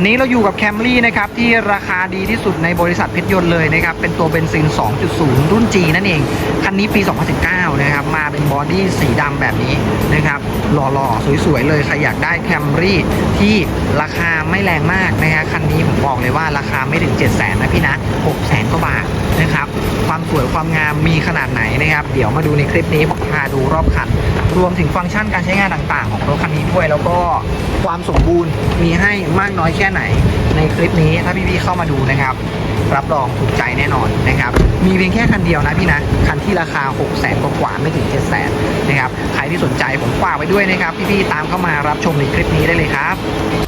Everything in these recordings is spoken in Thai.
วันนี้เราอยู่กับแคมรี่นะครับที่ราคาดีที่สุดในบริษัทเพชรยนต์เลยนะครับเป็นตัวเบนซิน 2.0 รุ่น G นั่นเอง คันนี้ปี 2019 นะครับมาเป็นบอดี้สีดำแบบนี้นะครับหล่อๆ สวยๆ เลย ใครอยากได้แคมรี่ที่ราคาไม่แรงมากนะฮะคันนี้ผมบอกเลยว่าราคาไม่ถึง 7 0 0 0 0นะพี่นะ 6 0 0 0 0 กว่าบาทนะครับความสวยความงามมีขนาดไหนนะครับ เดี๋ยวมาดูในคลิปนี้ผมพาดูรอบคัน รวมถึงฟังก์ชันการใช้งานต่างๆ ของรถคันนี้ด้วยแล้วก็ ความสมบูรณ์มีให้มากน้อยแค่ไหน ในคลิปนี้ถ้าพี่ๆเข้ามาดูนะครับ รับรองถูกใจแน่นอนนะครับ มีเพียงแค่คันเดียวนะพี่นะ คันที่ราคา 6 0 0 0 0 0กว่าไม่ถึง 7 0 0 0 0 0นะครับ ใครที่สนใจผมฝากไว้ด้วยนะครับ พี่ๆตามเข้ามารับชมในคลิปนี้ได้เลยครับ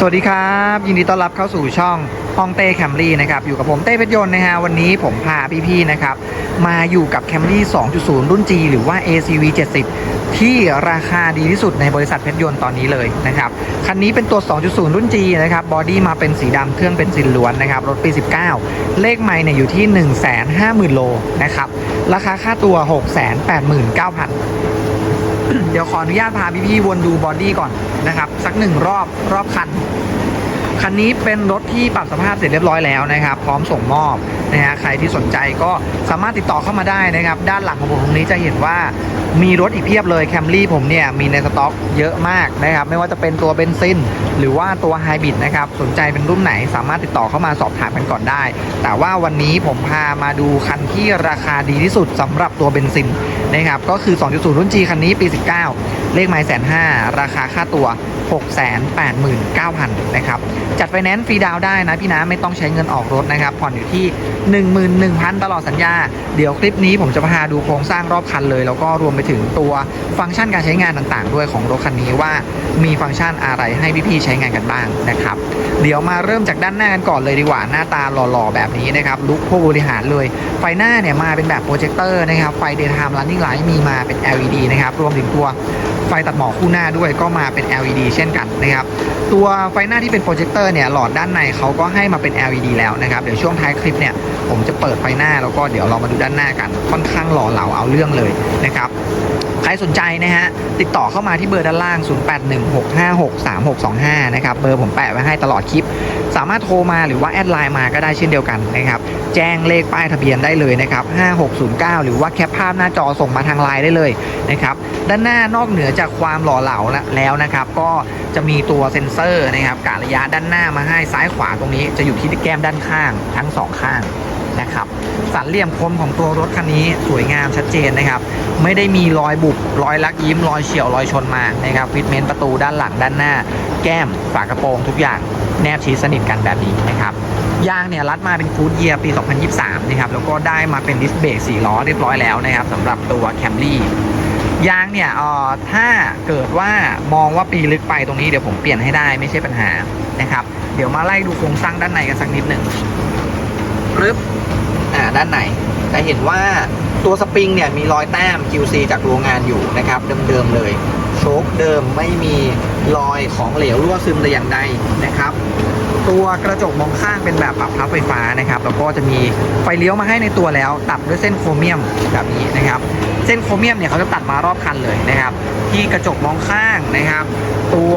สวัสดีครับ ยินดีต้อนรับเข้าสู่ช่องห้องเต้แคมรี่นะครับอยู่กับผมเต้เพชรยนต์นะฮะวันนี้ผมพาพี่ๆนะครับมาอยู่กับแคมรี่ 2.0 รุ่น G หรือว่า ACV 70 ที่ราคาดีที่สุดในบริษัทเพชรยนต์ตอนนี้เลยนะครับคันนี้เป็นตัว 2.0 รุ่น G นะครับบอดี้มาเป็นสีดำเครื่องเป็นซินล้วนนะครับรถปี 19 เลขไมล์เนี่ยอยู่ที่ 150,000 โลนะครับราคาค่าตัว 689,000 ดี๋ยวขออนุญาตพาพี่ๆวนดูบอดี้ก่อนนะครับ สักหนึ่งรอบรอบคัน คันนี้เป็นรถที่ปรับสภาพเสร็จเรียบร้อยแล้วนะครับ พร้อมส่งมอบนะฮะใครที่สนใจก็สามารถติดต่อเข้ามาได้นะครับ ด้านหลังของผมตรงนี้จะเห็นว่ามีรถอีกเพียบเลยแคมรี่ผมเนี่ยมีในสต็อกเยอะมากนะครับ ไม่ว่าจะเป็นตัวเบนซินหรือว่าตัวไฮบริดนะครับ สนใจเป็นรุ่นไหนสามารถติดต่อเข้ามาสอบถามกันก่อนได้ แต่ว่าวันนี้ผมพามาดูคันที่ราคาดีที่สุดสำหรับตัวเบนซินนะครับก็คือ 2.0 รุ่น G คันนี้ปี 19 เลขไมล์แสนห้าราคาค่าตัว 689,000นะครับจัดไฟแนนซ์ฟรีดาวได้นะพี่นะไม่ต้องใช้เงินออกรถนะครับผ่อนอยู่ที่ 11,000 ตลอดสัญญา เดี๋ยวคลิปนี้ผมจะพาดูโครงสร้างรอบคันเลย แล้วก็รวมไปถึงตัวฟังก์ชันการใช้งานต่างๆ ด้วยของรถคันนี้ว่ามีฟังก์ชันอะไรให้พี่ๆใช้งานกันบ้างนะครับเดี๋ยวมาเริ่มจากด้านหน้ากันก่อนเลยดีกว่าหน้าตาหล่อๆแบบนี้นะครับลุคผู้บริหารเลย ไฟหน้าเนี่ยมาเป็นแบบโปรเจคเตอร์นะครับไฟ daytime running light มีมาเป็น LED นะครับรวมถึงตัวไฟตัดหมอกคู่หน้าด้วยก็มาเป็น LED เช่นกันนะครับตัวไฟหน้าที่เป็นโปรเจคเตอร์เนี่ยหลอดด้านในเขาก็ให้มาเป็น LED แล้วนะครับเดี๋ยวช่วงท้ายคลิปเนี่ยผมจะเปิดไฟหน้าแล้วก็เดี๋ยวเรามาดูด้านหน้ากันค่อนข้างหล่อเหลาเอาเรื่องเลยนะครับ ครสนใจนะฮะ ติดต่อเข้ามาที่เบอร์ด้านล่าง 0816563625 นะครับ เบอร์ผมแปะไว้ให้ตลอดคลิป สามารถโทรมาหรือว่าแอดไลน์มาก็ได้เช่นเดียวกันนะครับ แจ้งเลขป้ายทะเบียนได้เลยนะครับ 5609 หรือว่าแคปภาพหน้าจอส่งมาทางไลน์ได้เลยนะครับ ด้านหน้านอกเหนือจากความหล่อเหลาแล้วนะครับ ก็จะมีตัวเซ็นเซอร์นะครับกะระยะด้านหน้ามาให้ซ้ายขวาตรงนี้จะอยู่ที่แก้มด้านข้าง ทั้งสองข้าง นะครับสันเหลี่ยมคมของตัวรถคันนี้สวยงามชัดเจนนะครับ ไม่ได้มีรอยบุบรอยลักยิ้มรอยเฉียวรอยชนมานะครับฟิตเมนต์ประตูด้านหลังด้านหน้า แก้มฝากระโปรงทุกอย่างแนบชิดสนิทกันแบบนี้นะครับยางเนี่ยรัดมาเป็นฟูดเยียร์ปี 2023 นะครับ แล้วก็ได้มาเป็นดิสเบรก4ล้อเรียบร้อยแล้วนะครับสำหรับตัวแคมรี่ยางเนี่ยอ่อถ้าเกิดว่ามองว่าปีลึกไปตรงนี้เดี๋ยวผมเปลี่ยนให้ได้ไม่ใช่ปัญหานะครับ เดี๋ยวมาไล่ดูโครงสร้างด้านในกันสักนิดหนึ่งปึ๊บ ด้านในจะเห็นว่าตัวสปริงเนี่ยมีรอยแต้ม QC จากโรงงานอยู่นะครับเดิมๆเลย โชคเดิมไม่มีรอยของเหลวรั่วซึมแต่อย่างใดนะครับ ตัวกระจกมองข้างเป็นแบบปรับพับไฟฟ้านะครับ แล้วก็จะมีไฟเลี้ยวมาให้ในตัวแล้ว ตัดด้วยเส้นโครเมียมแบบนี้นะครับ เส้นโครเมียมเนี่ยเขาจะตัดมารอบคันเลยนะครับ ที่กระจกมองข้างนะครับ ตัว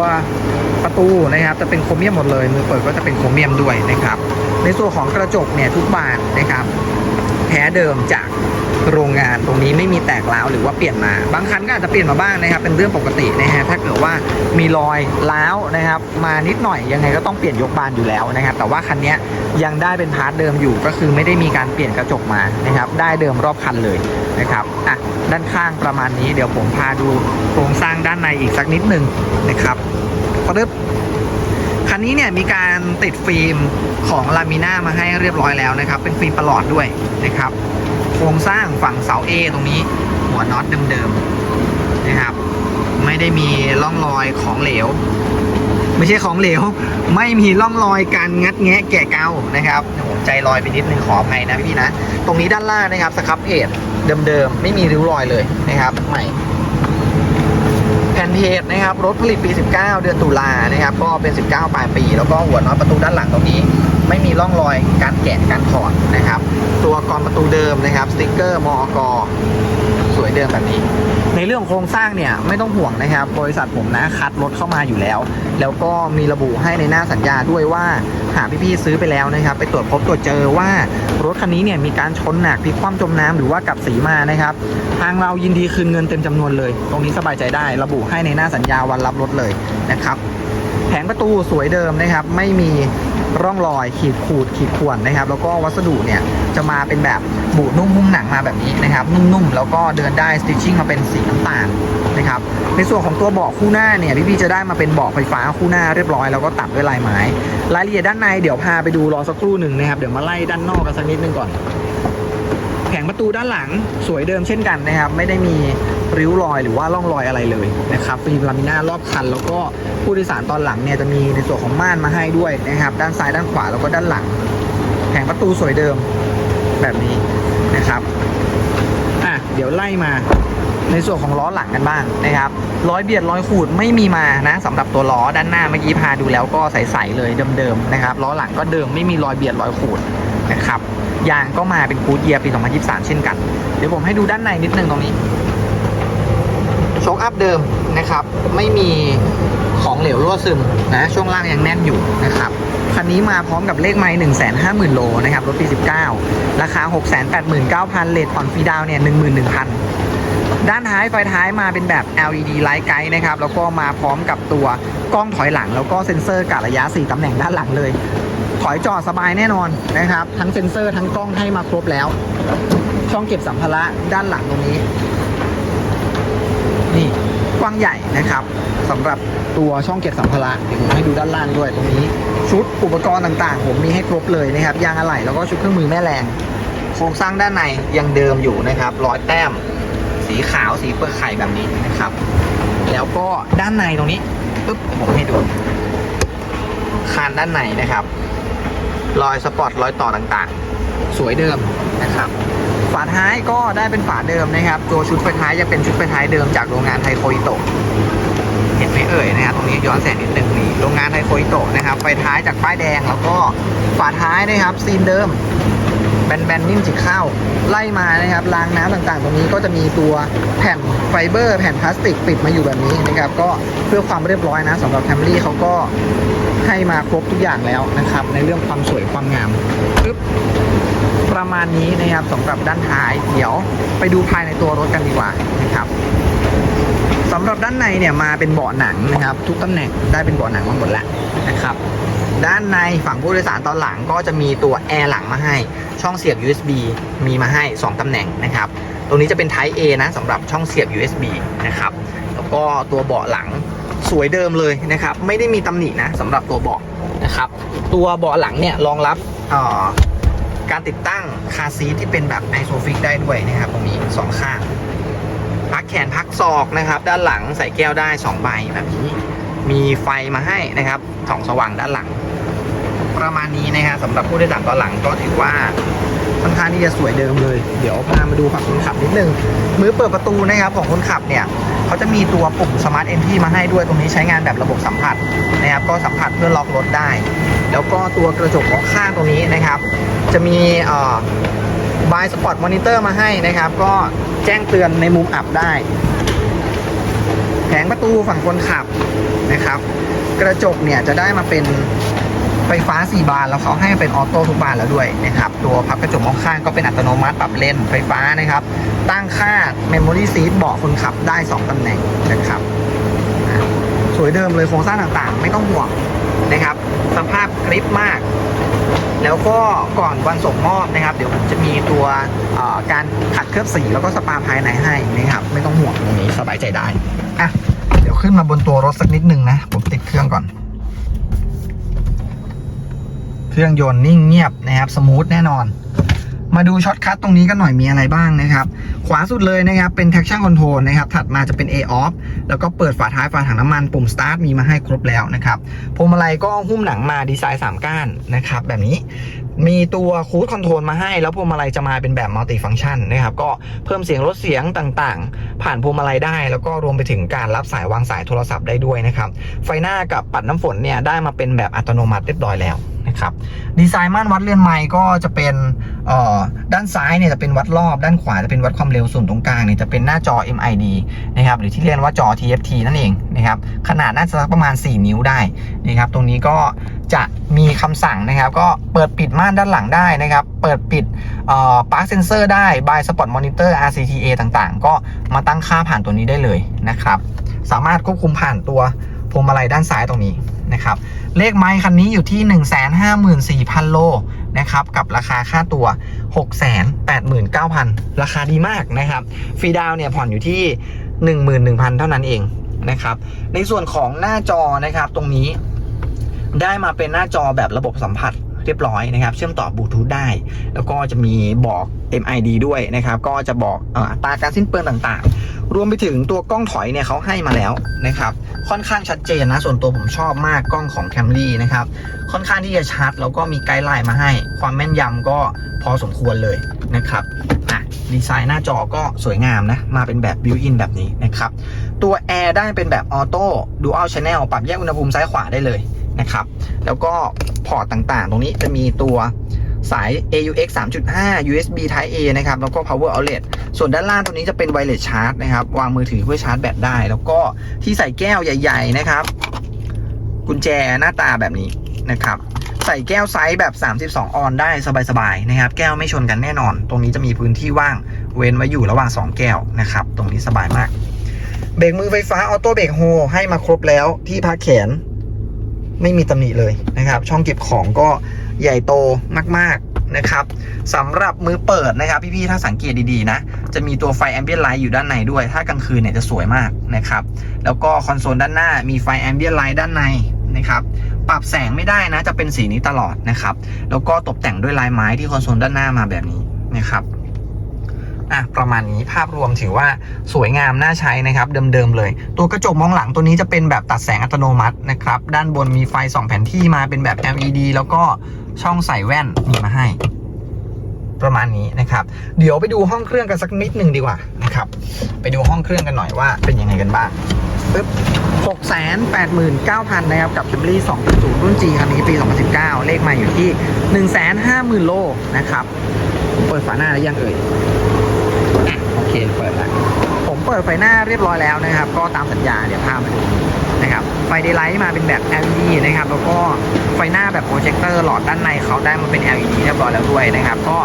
ประตูนะครับจะเป็นโครเมียมหมดเลยมือเปิดก็จะเป็นโครเมียมด้วยนะครับ ในส่วนของกระจกเนี่ยทุกบานนะครับ แท้เดิมจากโรงงานตรงนี้ไม่มีแตกร้าวหรือว่าเปลี่ยนมา บางคันก็อาจจะเปลี่ยนมาบ้างนะครับ เป็นเรื่องปกตินะฮะถ้าเกิดว่ามีรอยร้าวนะครับ มานิดหน่อยยังไงก็ต้องเปลี่ยนยกบานอยู่แล้วนะครับ แต่ว่าคันนี้ยยังได้เป็นพาร์ทเดิมอยู่ก็คือไม่ได้มีการเปลี่ยนกระจกมานะครับ ได้เดิมรอบคันเลยนะครับอะด้านข้างประมาณนี้เดี๋ยวผมพาดูโครงสร้างด้านในอีกสักนิดหนึ่งนะครับปึ๊บคันนี้เนี่ยมีการติดฟิล์ม ของลามิน่ามาให้เรียบร้อยแล้วนะครับ เป็นฟิล์มประหลอดด้วยนะครับ โครงสร้างฝั่งเสา A ตรงนี้หัวน็อตเดิมๆนะครับ ไม่ได้มีร่องรอยของเหลว ไม่ใช่ของเหลว ไม่มีร่องรอยการงัดแงะแกะเกานะครับโอ้โหใจลอยไปนิดนึงขออภัยนะพี่นะ ตรงนี้ด้านล่างนะครับสครับเพจเดิมๆไม่มีริ้วรอยเลยนะครับ ใหม่แผ่นเพจนะครับรถผลิตปี 19 เดือนตุลานะครับก็เป็น 19 ปลายปี แล้วก็หัวน็อตประตูด้านหลังตรงนี้ ไม่มีร่องรอยการแกะการถอดนะครับ ตัวกรอนประตูเดิมนะครับสติกเกอร์มอกสวยเดิมแบบนี้ ในเรื่องโครงสร้างเนี่ยไม่ต้องห่วงนะครับ บริษัทผมนะคัดรถเข้ามาอยู่แล้ว แล้วก็มีระบุให้ในหน้าสัญญาด้วยว่าหากพี่ๆซื้อไปแล้วนะครับ ไปตรวจพบตรวจเจอว่ารถคันนี้เนี่ยมีการชนหนักพลิกคว่ำจมน้ำหรือว่ากับสีมานะครับ ทางเรายินดีคืนเงินเต็มจำนวนเลย ตรงนี้สบายใจได้ ระบุให้ในหน้าสัญญาวันรับรถเลยนะครับ แผงประตูสวยเดิมนะครับ ไม่มี ร่องรอยขีดขูดขีดข่วนนะครับ แล้วก็วัสดุเนี่ยจะมาเป็นแบบบูนุ่มหุ้มหนังมาแบบนี้นะครับ นุ่มๆ แล้วก็เดินได้สติชชิ่งมาเป็นสีน้ำตาลนะครับในส่วนของตัวเบาะคู่หน้าเนี่ยพี่พีจะได้มาเป็นเบาะไฟฟ้าคู่หน้าเรียบร้อยแล้วก็ตัดด้วยลายไม้รายละเอียดด้านในเดี๋ยวพาไปดูรอสักครู่หนึ่งนะครับเดี๋ยวมาไล่ด้านนอกกันสักนิดนึงก่อน ประตูด้านหลังสวยเดิมเช่นกันนะครับ ไม่ได้มีริ้วรอยหรือว่าร่องรอยอะไรเลยนะครับฟิล์มลามิน่ารอบคัน แล้วก็ผู้โดยสารตอนหลังเนี่ยจะมีในส่วนของม่านมาให้ด้วยนะครับ ด้านซ้ายด้านขวาแล้วก็ด้านหลังแผงประตูสวยเดิมแบบนี้นะครับอะเดี๋ยวไล่มาในส่วนของล้อหลังกันบ้างนะครับร้อยเบียดร้อยขูดไม่มีมานะสำหรับตัวล้อด้านหน้าเมื่อกี้พาดูแล้วก็ใสๆเลยเดิมๆนะครับล้อหลังก็เดิมไม่มีรอยเบียดรอยขูดนะครับ ยางก็มาเป็นกูดเยียร์ปี 2023 เช่นกัน เดี๋ยวผมให้ดูด้านในนิดนึงตรงนี้ โชคอัพเดิมนะครับ ไม่มีของเหลวรั่วซึมนะช่วงล่างยังแน่นอยู่นะครับคันนี้มาพร้อมกับเลขไม้1 5 0 0 0 0โลนะครับรถปี19ราคา689,000เลทผ่อนฟรีดาวน์เนี่ย11,000ด้านท้ายไฟท้ายมาเป็นแบบ LED Light Guide นะครับ แล้วก็มาพร้อมกับตัวกล้องถอยหลัง แล้วก็เซ็นเซอร์กะระยะ 4 ตำแหน่งด้านหลังเลย ถอยจอดสบายแน่นอนนะครับ ทั้งเซ็นเซอร์ทั้งกล้องให้มาครบแล้ว ช่องเก็บสัมภาระด้านหลังตรงนี้ นี่กว้างใหญ่นะครับสำหรับตัวช่องเก็บสัมภาระเดี๋ยวผมให้ดูด้านล่างด้วยตรงนี้ ชุดอุปกรณ์ต่างๆ ผมมีให้ครบเลยนะครับยางอะไหล่แล้วก็ชุดเครื่องมือแม่แรงโครงสร้างด้านในยังเดิมอยู่นะครับร้อยแต้ม สีขาวสีเปลือกไข่แบบนี้นะครับ แล้วก็ด้านในตรงนี้ปึ๊บผมให้ดูคานด้านในนะครับ รอยสปอตรอยต่อต่างๆ สวยเดิมนะครับฝาท้ายก็ได้เป็นฝาเดิมนะครับ ตัวชุดไฟท้ายยังเป็นชุดไฟท้ายเดิมจากโรงงานไทโคอิโตะเห็นไหมเอ่ยนะครับตรงนี้ย้อนแสงนิดนึงนี่โรงงานไทโคอิโตะนะครับไฟท้ายจากป้ายแดงแล้วก็ฝาท้ายนะครับซีนเดิม แบนๆนิ่มสีข้าว ไล่มานะครับรางน้ำต่างๆ ตรงนี้ก็จะมีตัวแผ่นไฟเบอร์ แผ่นพลาสติกปิดมาอยู่แบบนี้นะครับก็เพื่อความเรียบร้อยนะสำหรับแคมรี่เขาก็ให้มาครบทุกอย่างแล้วนะครับ ในเรื่องความสวยความงามปึ๊บประมาณนี้นะครับสำหรับด้านท้าย เดี๋ยวไปดูภายในตัวรถกันดีกว่านะครับสำหรับด้านในเนี่ยมาเป็นเบาะหนังนะครับ ทุกตำแหน่งได้เป็นเบาะหนังมาหมดแล้วนะครับ ด้านในฝั่งผู้โดยสารตอนหลังก็จะมีตัวแอร์หลังมาให้ ช่องเสียบ USB มีมาให้ 2 ตำแหน่งนะครับ ตรงนี้จะเป็น Type A นะสำหรับช่องเสียบ USB นะครับ แล้วก็ตัวเบาะหลังสวยเดิมเลยนะครับ ไม่ได้มีตำหนินะสำหรับตัวเบาะนะครับ ตัวเบาะหลังเนี่ยรองรับการติดตั้งคาซีทที่เป็นแบบไอโซฟิกได้ด้วยนะครับตรงนี้สองข้าง พักแขนพักศอกนะครับ ด้านหลังใส่แก้วได้2ใบแบบนี้มีไฟมาให้นะครับส่องสว่างด้านหลัง ประมาณนี้นะฮะสำหรับผู้โดยสารตอนหลังก็ถือว่าค่อนข้างที่จะสวยเดิมเลย เดี๋ยวพามาดูฝั่งคนขับนิดนึง มือเปิดประตูนะครับของคนขับเนี่ยเขาจะมีตัวปุ่ม Smart Entry มาให้ด้วยตรงนี้ใช้งานแบบระบบสัมผัสนะครับ ก็สัมผัสเพื่อล็อกรถได้ แล้วก็ตัวกระจกมองข้างตรงนี้นะครับ จะมีเอ่อบายสปอตมอนิเตอร์มาให้นะครับ ก็แจ้งเตือนในมุมอับได้ แผงประตูฝั่งคนขับนะครับ กระจกเนี่ยจะได้มาเป็น ไฟฟ้า 4 บานแล้วเขาให้เป็นออโต้ทุกบานแล้วด้วยนะครับตัวพับกระจกมองข้างก็เป็นอัตโนมัติปรับเลนไฟฟ้านะครับ ตั้งค่า Memory Seat เบาะคนขับได้ 2ตำแหน่งนะครับสวยเดิมเลยโครงสร้างต่างๆ ไม่ต้องห่วงนะครับ สภาพคลิปมาก แล้วก็ก่อนวันส่งมอบนะครับ เดี๋ยวผมจะมีตัวการขัดเคลือบสีแล้วก็สปาภายในให้นะครับ ไม่ต้องห่วงตรงนี้สบายใจได้อะเดี๋ยวขึ้นมาบนตัวรถสักนิดนึงนะ ผมติดเครื่องก่อน เครื่องยนต์นิ่งเงียบนะครับสมูทแน่นอน มาดูช็อตคัทตรงนี้กันหน่อยมีอะไรบ้างนะครับ ขวาสุดเลยนะครับ เป็น traction control นะครับ ถัดมาจะเป็น A off แล้วก็เปิดฝาท้ายฝาถังน้ำมันปุ่ม start มีมาให้ครบแล้วนะครับพวงมาลัยก็หุ้มหนังมาดีไซน์ 3 ก้านนะครับแบบนี้ มีตัวคูดคอนโทรลมาให้ แล้วพวงมาลัยจะมาเป็นแบบมัลติฟัง c t ชันนะครับก็เพิ่มเสียงลดเสียงต่างๆ ผ่านพวงมาลัยได้ แล้วก็รวมไปถึงการรับสายวางสายโทรศัพท์ได้ด้วยนะครับไฟหน้ากับปัดน้ำฝนเนี่ยได้มาเป็นแบบอัตโนมัติเรียบร้อยแล้วนะครับดีไซน์ม่านวัดเรือนไม้ก็จะเป็นด้านซ้ายเนี่ยจะเป็นวัดรอบ ด้านขวาจะเป็นวัดความเร็วส่วนตรงกลางเนี่ยจะเป็นหน้าจอ MID นะครับหรือที่เรียกว่าจอ TFT นั่นเองนะครับขนาดน่าจะประมาณ 4 นิ้วได้นะครับตรงนี้ก็ จะมีคำสั่งนะครับ ก็เปิดปิดม่านด้านหลังได้นะครับ เปิดปิดเอ่อ Park Sensor ได้ By Spot Monitor RCTA ต่างๆ ก็มาตั้งค่าผ่านตัวนี้ได้เลยนะครับ สามารถควบคุมผ่านตัวพวงมาลัยด้านซ้ายตรงนี้นะครับ เลขไม้คันนี้อยู่ที่ 154,000 โลนะครับ กับราคาค่าตัว 689,000 ราคาดีมากนะครับ ฟรีดาวน์เนี่ยผ่อนอยู่ที่ 11,000 เท่านั้นเองนะครับ ในส่วนของหน้าจอนะครับตรงนี้ ได้มาเป็นหน้าจอแบบระบบสัมผัสเรียบร้อยนะครับ เชื่อมต่อบลูทูธได้ แล้วก็จะมีบอก MID ด้วยนะครับ ก็จะบอกอัตราการสิ้นเปลืองต่างๆ รวมไปถึงตัวกล้องถอยเนี่ยเขาให้มาแล้วนะครับ ค่อนข้างชัดเจนนะ ส่วนตัวผมชอบมากกล้องของ Camry นะครับ ค่อนข้างที่จะชัด แล้วก็มีไกด์ไลน์มาให้ ความแม่นยำก็พอสมควรเลยนะครับอะดีไซน์หน้าจอก็สวยงามนะ มาเป็นแบบบิวอินแบบนี้นะครับ ตัวแอร์ได้เป็นแบบออโต้ดูอัลชแนลปรับแยกอุณหภูมิซ้ายขวาได้เลย นะครับ แล้วก็พอร์ตต่างๆ ตรงนี้จะมีตัวสาย AUX 3.5 USB Type A นะครับ แล้วก็ Power Outlet ส่วนด้านล่างตัวนี้จะเป็น Wireless Charge นะครับ วางมือถือเพื่อชาร์จแบตได้ แล้วก็ที่ใส่แก้วใหญ่ ๆ นะครับ กุญแจหน้าตาแบบนี้นะครับ ใส่แก้วไซส์แบบ 32 ออนได้สบาย ๆ นะครับ แก้วไม่ชนกันแน่นอน ตรงนี้จะมีพื้นที่ว่างเว้นไว้อยู่ระหว่าง 2 แก้วนะครับ ตรงนี้สบายมาก เบรกมือไฟฟ้าออโต้เบรกโฮให้มาครบแล้วที่พักแขน ไม่มีตำหนิเลยนะครับ ช่องเก็บของก็ใหญ่โตมาก ๆนะครับสำหรับมือเปิดนะครับพี่ๆถ้าสังเกตดีๆนะ จะมีตัวไฟแอมเบียนไลท์อยู่ด้านในด้วย ถ้ากลางคืนเนี่ยจะสวยมากนะครับ แล้วก็คอนโซลด้านหน้ามีไฟแอมเบียนไลท์ด้านในนะครับปรับแสงไม่ได้นะจะเป็นสีนี้ตลอดนะครับ แล้วก็ตกแต่งด้วยลายไม้ที่คอนโซลด้านหน้ามาแบบนี้นะครับ อะประมาณนี้ภาพรวมถือว่าสวยงามน่าใช้นะครับ เดิมๆเลย ตัวกระจกมองหลังตัวนี้จะเป็นแบบตัดแสงอัตโนมัตินะครับ ด้านบนมีไฟสองแผ่นที่มาเป็นแบบ LED แล้วก็ช่องใส่แว่นมีมาให้ ประมาณนี้นะครับ เดี๋ยวไปดูห้องเครื่องกันสักนิดหนึ่งดีกว่านะครับ ไปดูห้องเครื่องกันหน่อยว่าเป็นยังไงกันบ้างปึ๊บ689,000 นะครับ กับ Camry 2.0 รุ่น G คันนี้ปี 2019 เลขม่อยู่ที่ 150,000 โลนะครับ เปิดฝาหน้าแล้วยังเอ่ย เคเปิดแล้วผมเปิดไฟหน้าเรียบร้อยแล้วนะครับ ก็ตามสัญญาเดี๋ยวภาพมาดู ไฟเดย์ไลท์มาเป็นแบบ LED นะครับ แล้วก็ไฟหน้าแบบโปรเจคเตอร์หลอดด้านในเขาได้มาเป็น LED เรียบร้อยแล้วด้วยนะครับ ก็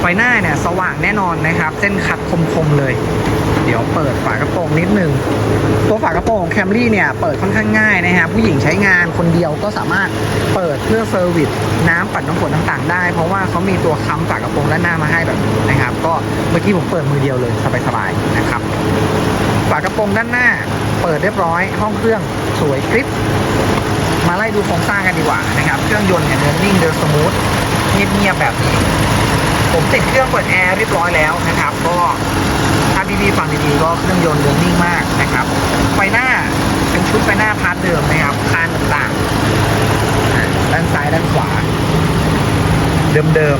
ไฟหน้าเนี่ยสว่างแน่นอนนะครับ เส้นคัดคมๆเลย เดี๋ยวเปิดฝากระโปรงนิดนึง ตัวฝากระโปรงของ Camry เนี่ยเปิดค่อนข้างง่ายนะครับ ผู้หญิงใช้งานคนเดียวก็สามารถเปิดเพื่อเซอร์วิสน้ำปัดน้ำฝนต่างๆ ได้ เพราะว่าเขามีตัวค้ำฝากระโปรงด้านหน้ามาให้แบบนี้นะครับ ก็เมื่อกี้ผมเปิดมือเดียวเลยสบายๆนะครับ ฝากระโปรงด้านหน้า เปิดเรียบร้อย ห้องเครื่องสวยกริป มาไล่ดูโครงสร้างกันดีกว่านะครับ เครื่องยนต์เนี่ยเดินนิ่งเดินสมูทเงียบๆแบบนี้ ผมติดเครื่องเปิดแอร์เรียบร้อยแล้วนะครับ ก็ถ้าพี่ๆฟังดีๆก็เครื่องยนต์เดินนิ่งมากนะครับ ไฟหน้าเป็นชุดไฟหน้าพาร์ทเดิมนะครับคานต่างๆด้านซ้ายด้านขวา เดิม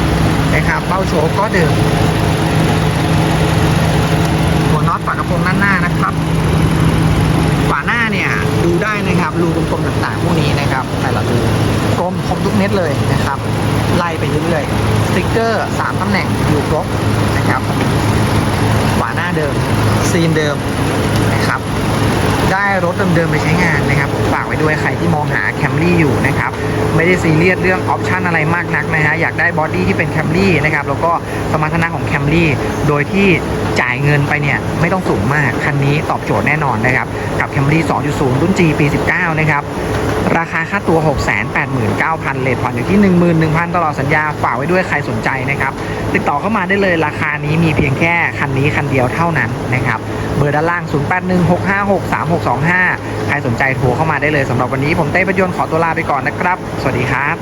ๆนะครับเบ้าโชว์ก็เดิม ฝากระโปรงด้านหน้านะครับฝาหน้าเนี่ยดูได้นะครับรูกลมๆต่างๆพวกนี้นะครับแต่ละรูกลมครบทุกเม็ดเลยนะครับไล่ไปเรื่อยๆสติ๊กเกอร์สามตำแหน่งอยู่ครบนะครับฝาหน้าเดิมซีนเดิม นะครับ ได้รถเดิมๆไปใช้งานนะครับฝากไว้ด้วยใครที่มองหาแคมรี่อยู่นะครับไม่ได้ซีเรียสเรื่องออปชันอะไรมากนักนะฮะอยากได้บอดี้ที่เป็นแคมรี่นะครับแล้วก็สมรรถนะของแคมรี่โดยที่จ่ายเงินไปเนี่ยไม่ต้องสูงมาก คันนี้ตอบโจทย์แน่นอนนะครับ กับ Camry 2.0 รุ่น G ปี 19 นะครับราคาค่าตัว 689,000 เลทผ่อนอยู่ที่ 11,000 ตลอดสัญญา ฝากไว้ด้วยใครสนใจนะครับ ติดต่อเข้ามาได้เลยราคานี้มีเพียงแค่คันนี้คันเดียวเท่านั้นนะครับ เบอร์ด้านล่าง 08 0816563625 ใครสนใจโทรเข้ามาได้เลยสำหรับวันนี้ผมเต้ประยนต์ขอตัวลาไปก่อนนะครับ สวัสดีครับ